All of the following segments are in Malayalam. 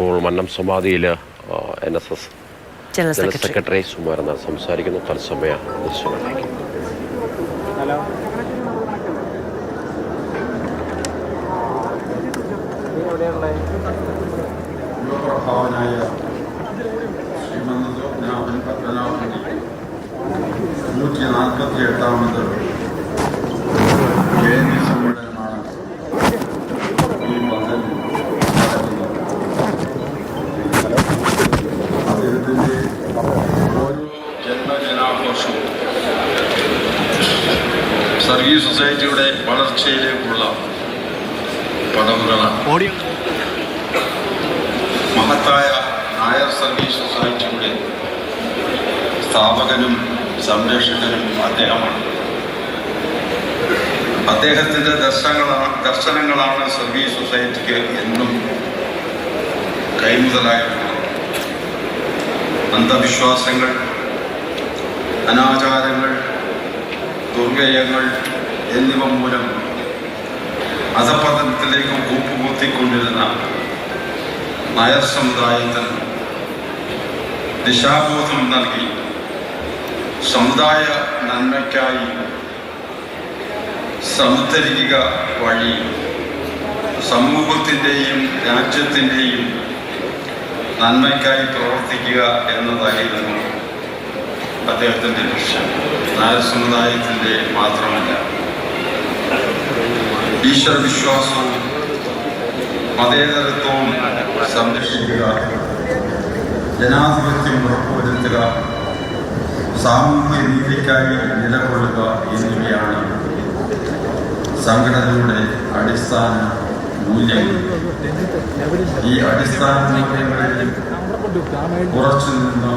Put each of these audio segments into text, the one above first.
ഇപ്പോൾ മന്നം സമാധിയിൽ N S S general secretary. Sumaranath സംസാരിക്കുന്നു. തത്സമയ ദൃശ്യങ്ങളിലേക്ക് നൂറ്റി നാൽപ്പത്തി എട്ടാമത് സർവീസ് സൊസൈറ്റിയുടെ വളർച്ചയിലേക്കുള്ള പടവുകളാണ് മഹത്തായ നായർ സർവീസ് സൊസൈറ്റിയുടെ സ്ഥാപകനും സംരക്ഷകനും അദ്ദേഹമാണ്. അദ്ദേഹത്തിന്റെ ദർശനങ്ങളാണ് ദർശനങ്ങളാണ് സർവീസ് സൊസൈറ്റിക്ക് എന്നും കൈമുതലായിട്ടുള്ളത് അന്ധവിശ്വാസങ്ങൾ അനാചാരങ്ങൾ ദുർവ്യയങ്ങൾ എന്നിവ മൂലം അധപതനത്തിലേക്ക് കൂപ്പുകൂത്തിക്കൊണ്ടിരുന്ന നായർ സമുദായത്തിന് ദിശാബോധം നൽകി സമുദായ നന്മയ്ക്കായി സമുദ്ധരിക്കുക വഴി സമൂഹത്തിന്റെയും രാജ്യത്തിന്റെയും നന്മയ്ക്കായി പ്രവർത്തിക്കുക എന്നതായിരുന്നു അദ്ദേഹത്തിന്റെ ലക്ഷ്യം നായർ സമുദായത്തിന്റെ മാത്രമല്ല. ഈശ്വര വിശ്വാസവും മതേതരത്വവും സംരക്ഷിക്കുക. ജനാധിപത്യം ഉറപ്പുവരുത്തുക. സാമൂഹ്യ നീതിക്കായി നിലകൊള്ളുക എന്നിവയാണ് സംഘടനയുടെ അടിസ്ഥാന മൂല്യങ്ങൾ. ഈ അടിസ്ഥാന മൂല്യങ്ങളിൽ കുറച്ചു നിന്ന്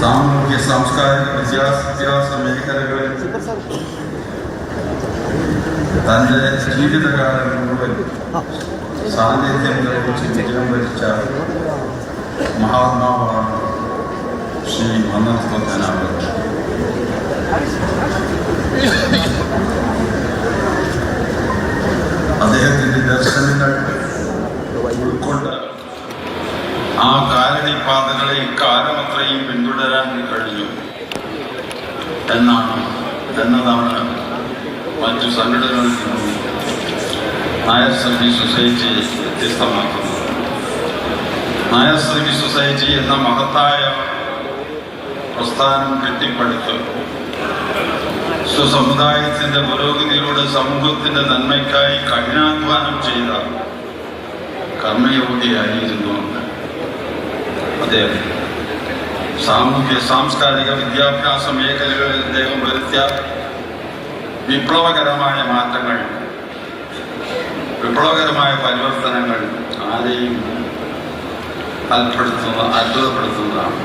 സാമൂഹ്യ സാംസ്കാരിക വിദ്യാഭ്യാസ മേഖലകളിൽ തൻ്റെ ജീവിതകാലം മുഴുവൻ സാന്നിധ്യം നിർവഹിച്ച് വിജയം വരിച്ച മഹാത്മാവാണ് ശ്രീ മന്നത്ത് പത്മനാഭൻ ആ കാലടിപ്പാതകളെ അത്രയും പിന്തുടരാൻ കഴിഞ്ഞു. എന്നാണ് എന്നതാണ് മറ്റു സംഘടനകളിൽ നിന്നും നായർ സർവീസ് സൊസൈറ്റി വ്യത്യസ്തമാക്കുന്നത്. നായർ സർവീസ് സൊസൈറ്റി എന്ന മഹത്തായ പ്രസ്ഥാനം കെട്ടിപ്പടുത്ത്. സ്വസമുദായത്തിന്റെ പുരോഗതിയിലൂടെ സമൂഹത്തിന്റെ നന്മയ്ക്കായി കഠിനാധ്വാനം ചെയ്ത കർമ്മയോഗിയായിരുന്നു അദ്ദേഹം. സാമൂഹ്യ സാംസ്കാരിക വിദ്യാഭ്യാസ മേഖലകളിൽ അദ്ദേഹം വരുത്തിയ വിപ്ലവകരമായ മാറ്റങ്ങൾ വിപ്ലവകരമായ പരിവർത്തനങ്ങൾ ആരെയും അത്ഭുതപ്പെടുത്തുന്ന അത്ഭുതപ്പെടുത്തുന്നതാണ്.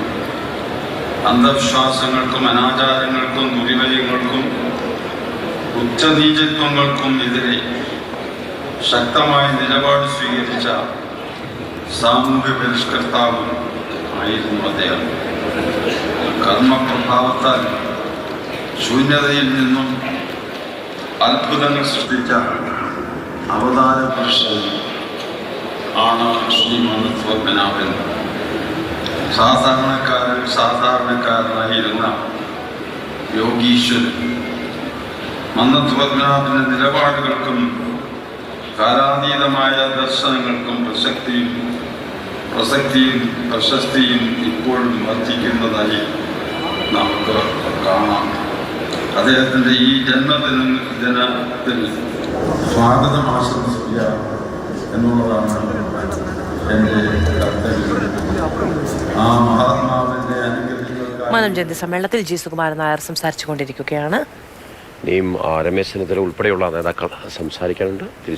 അന്ധവിശ്വാസങ്ങൾക്കും അനാചാരങ്ങൾക്കും ദുരിമയങ്ങൾക്കും ഉച്ചനീചത്വങ്ങൾക്കും എതിരെ ശക്തമായ നിലപാട് സ്വീകരിച്ച സാമൂഹ്യ പരിഷ്കർത്താവും ആയിരുന്നു അദ്ദേഹം കർമ്മപ്രഭാവത്താൽ ശൂന്യതയിൽ നിന്നും അത്ഭുതങ്ങൾ സൃഷ്ടിച്ച അവതാര പുരുഷൻ ആണ് ശ്രീമാൻ പത്മനാഭൻ സാധാരണക്കാരൻ സാധാരണക്കാരനായിരുന്ന യോഗീശ്വരൻ. മന്നത്ത് പത്മനാഭന്റെ നിലപാടുകൾക്കും കാലാതീതമായ ദർശനങ്ങൾക്കും പ്രസക്തിയും പ്രസക്തിയും പ്രശസ്തിയും ഇപ്പോഴും വർദ്ധിക്കുന്നതായി നമുക്ക് കാണാം. അദ്ദേഹത്തിന്റെ ഈ ജന്മദിന ദിനത്തിൽ സ്വാഗതം ആശംസിക്കുക എന്നുള്ളതാണ് എന്റെ കർത്തവ്യം. ആ മഹാത്മാവിന്റെ മാനം ജയന്തി സമ്മേളനത്തിൽ ജി സുകുമാരൻ നായർ സംസാരിച്ചു കൊണ്ടിരിക്കുകയാണ്. ഇനിയും രമേശ് ചെന്നിത്തല ഉൾപ്പെടെയുള്ള നേതാക്കൾ സംസാരിക്കാനുണ്ട്.